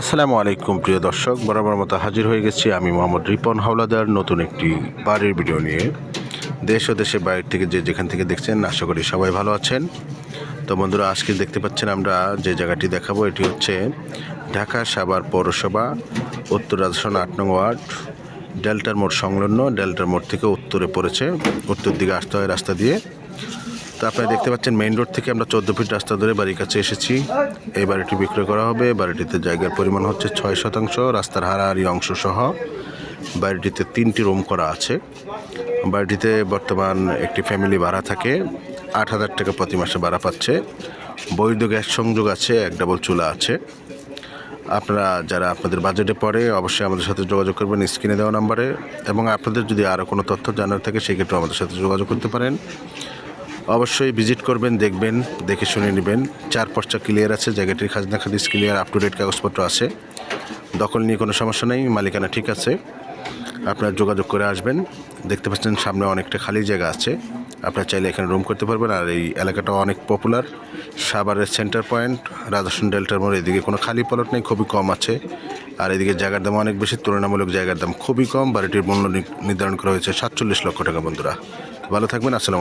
আসসালামু আলাইকুম, প্রিয় দর্শক। বরাবর মতো হাজির হয়ে গেছি আমি মোহাম্মদ রিপন হাওলাদার, নতুন একটি বাড়ির ভিডিও নিয়ে। দেশ ও দেশের বাইরে থেকে যে যেখান থেকে দেখছেন, আশা করি সবাই ভালো আছেন। তো বন্ধুরা, আজকে দেখতে পাচ্ছেন আমরা যে জায়গাটি দেখাবো, এটি হচ্ছে ঢাকা সাভার পৌরসভা, উত্তর রাজস্থান আট নং ওয়ার্ড। ডেল্টার মোড় সংলগ্ন, ডেল্টার মোড় থেকে উত্তরে পড়েছে। উত্তর দিকে আসতে হয় রাস্তা দিয়ে। তো আপনারা দেখতে পাচ্ছেন মেইন রোড থেকে আমরা চোদ্দ ফিট রাস্তা ধরে বাড়ির কাছে এসেছি। এই বাড়িটি বিক্রয় করা হবে। বাড়িটিতে জায়গার পরিমাণ হচ্ছে ছয় শতাংশ। রাস্তার হারাহারি অংশ সহ বাড়িটিতে তিনটি রুম করা আছে। বাড়িটিতে বর্তমান একটি ফ্যামিলি ভাড়া থাকে। আট হাজার টাকা প্রতি মাসে ভাড়া পাচ্ছে। বৈধ গ্যাস সংযোগ আছে, এক ডাবল চুলা আছে। আপনারা যারা আপনাদের বাজেটে পড়ে, অবশ্যই আমাদের সাথে যোগাযোগ করবেন স্ক্রিনে দেওয়া নাম্বারে। এবং আপনাদের যদি আরও কোনো তথ্য জানার থাকে, সেক্ষেত্রে আমাদের সাথে যোগাযোগ করতে পারেন। অবশ্যই ভিজিট করবেন, দেখবেন, দেখে শুনে নেবেন। চার পর্চা ক্লিয়ার আছে, জায়গাটির খাজনা খাদিস ক্লিয়ার আপ টু ডেট কাগজপত্র আছে। দখল নিয়ে কোনো সমস্যা নেই, মালিকানা ঠিক আছে। আপনারা যোগাযোগ করে আসবেন। দেখতে পাচ্ছেন সামনে অনেকটা খালি জায়গা আছে। আপনারা চাইলে এখানে রুম করতে পারবেন, আর এই এলাকাটা অনেক পপুলার সাভারের সেন্টার পয়েন্ট রাজস্থান ডেল্টার মোড়, এদিকে কোনো খালি পলট নেই, খুবই কম আছে। আর এদিকে জায়গার দাম অনেক বেশি, তুলনামূলক জায়গার দাম খুবই কম, বাড়িটির মূল্য নির্ধারণ করা হয়েছে সাতচল্লিশ লক্ষ টাকা বন্ধুরা। ভালো থাকবেন, আসসালাম